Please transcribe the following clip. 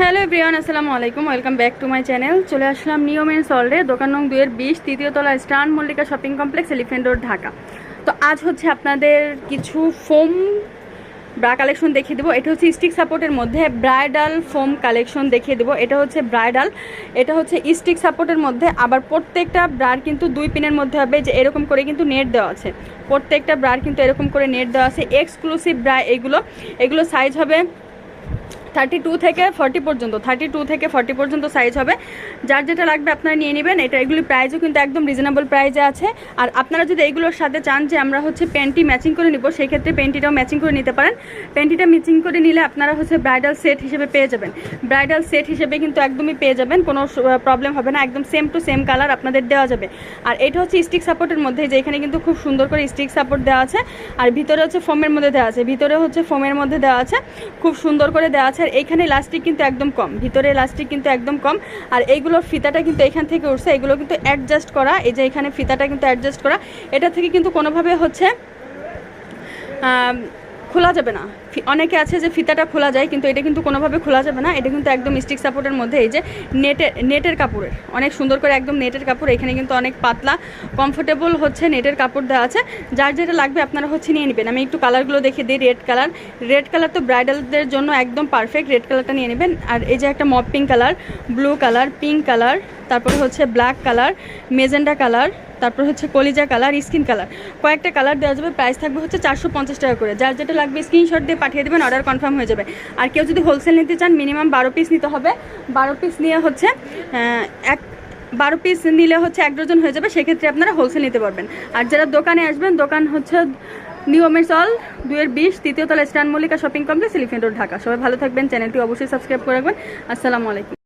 Hello everyone, আসসালামু আলাইকুম, welcome back to my channel. চলে আসলাম নিয়মের সল্ডে দোকান নং দুয়ের বিশ, তৃতীয় তলা stand Mallika shopping complex elephant road, Dhaka. তো আজ হচ্ছে আপনাদের কিছু ফোম ব্রা কালেকশন দেখিয়ে দেবো। এটা হচ্ছে স্টিক সাপোর্টের মধ্যে ব্রাইডাল ফোম কালেকশন দেখিয়ে দেবো। এটা হচ্ছে ব্রাইডাল, এটা হচ্ছে স্টিক সাপোর্টের মধ্যে। আবার প্রত্যেকটা ব্রার কিন্তু দুই পিনের মধ্যে হবে যে এরকম করে কিন্তু নেট দেওয়া আছে। প্রত্যেকটা ব্রার কিন্তু এরকম করে নেট দেওয়া আছে। এক্সক্লুসিভ ব্রা এগুলো এগুলো সাইজ হবে থার্টি টু থেকে ফর্টি পর্যন্ত থার্টি টু থেকে ফর্টি পর্যন্ত সাইজ হবে। যার যেটা লাগবে আপনারা নিয়ে নেবেন। এটা এগুলি প্রাইসও কিন্তু একদম রিজনেবল প্রাইসে আছে। আর আপনারা যদি এগুলোর সাথে চান যে আমরা হচ্ছে প্যান্টি ম্যাচিং করে নিব, সেই ক্ষেত্রে প্যান্টিটাও ম্যাচিং করে নিতে পারেন। প্যান্টিটা ম্যাচিং করে নিলে আপনারা হচ্ছে ব্রাইডাল সেট হিসেবে পেয়ে যাবেন। ব্রাইডাল সেট হিসেবে কিন্তু একদমই পেয়ে যাবেন। কোনো প্রবলেম হবে না। একদম সেম টু সেম কালার আপনাদের দেওয়া যাবে। আর এটা হচ্ছে স্টিক সাপোর্টের মধ্যে, যে এখানে কিন্তু খুব সুন্দর করে স্টিক সাপোর্ট দেওয়া আছে। আর ভিতরে হচ্ছে ফোমের মধ্যে দেওয়া আছে। ভিতরে হচ্ছে ফোমের মধ্যে দেওয়া আছে। খুব সুন্দর করে দেওয়া আছে। এইখানে লাস্টিক কিন্তু একদম কম, ভিতরে লাস্টিক কিন্তু একদম কম, আর এইগুলোর ফিতাটা কিন্তু এখান থেকে উঠছে, এগুলো কিন্তু অ্যাডজাস্ট করা, এই যে এখানে ফিতাটা কিন্তু অ্যাডজাস্ট করা, এটা থেকে কিন্তু কোনোভাবে হচ্ছে খোলা যাবে না। অনেকে আছে যে ফিতাটা খোলা যায়, কিন্তু এটা কিন্তু কোনোভাবে খোলা যাবে না। এটা কিন্তু একদম স্টিক সাপোর্টের মধ্যে, এই যে নেটের নেটের কাপড়ের। অনেক সুন্দর করে একদম নেটের কাপড়। এখানে কিন্তু অনেক পাতলা কমফোর্টেবল হচ্ছে নেটের কাপড় দেওয়া আছে। যার যেটা লাগবে আপনারা হচ্ছে নিয়ে নেবেন। আমি একটু কালারগুলো দেখে দিই রেড কালার রেড কালার তো ব্রাইডালদের জন্য একদম পারফেক্ট রেড কালারটা নিয়ে নেবেন। আর এই যে একটা mop pink colour blue colour pink colour তারপরে হচ্ছে ব্ল্যাক কালার মেজেন্ডা কালার তারপর হচ্ছে কলিজা কালার স্কিন কালার কয়েকটা কালার দেওয়া যাবে। প্রাইস থাকবে হচ্ছে চারশো পঞ্চাশ টাকা করে। যার যেটা লাগবে স্ক্রিনশট দিয়ে পাঠিয়ে দেবেন অর্ডার কনফার্ম হয়ে যাবে। আর কেউ যদি হোলসেল নিতে চান মিনিমাম বারো পিস নিতে হবে। বারো পিস নিয়ে হচ্ছে এক, বারো পিস নিলে হচ্ছে এক ডজন হয়ে যাবে, সেক্ষেত্রে আপনারা হোলসেল নিতে পারবেন। আর যারা দোকানে আসবেন, দোকান হচ্ছে নিয়মের চল দুয়ের বিশ, তৃতীয় তলা stand Mallika shopping complex elephant road Dhaka. সবাই ভালো থাকবেন, চ্যানেলটি অবশ্যই সাবস্ক্রাইব করে রাখবেন। আসসালামু আলাইকুম।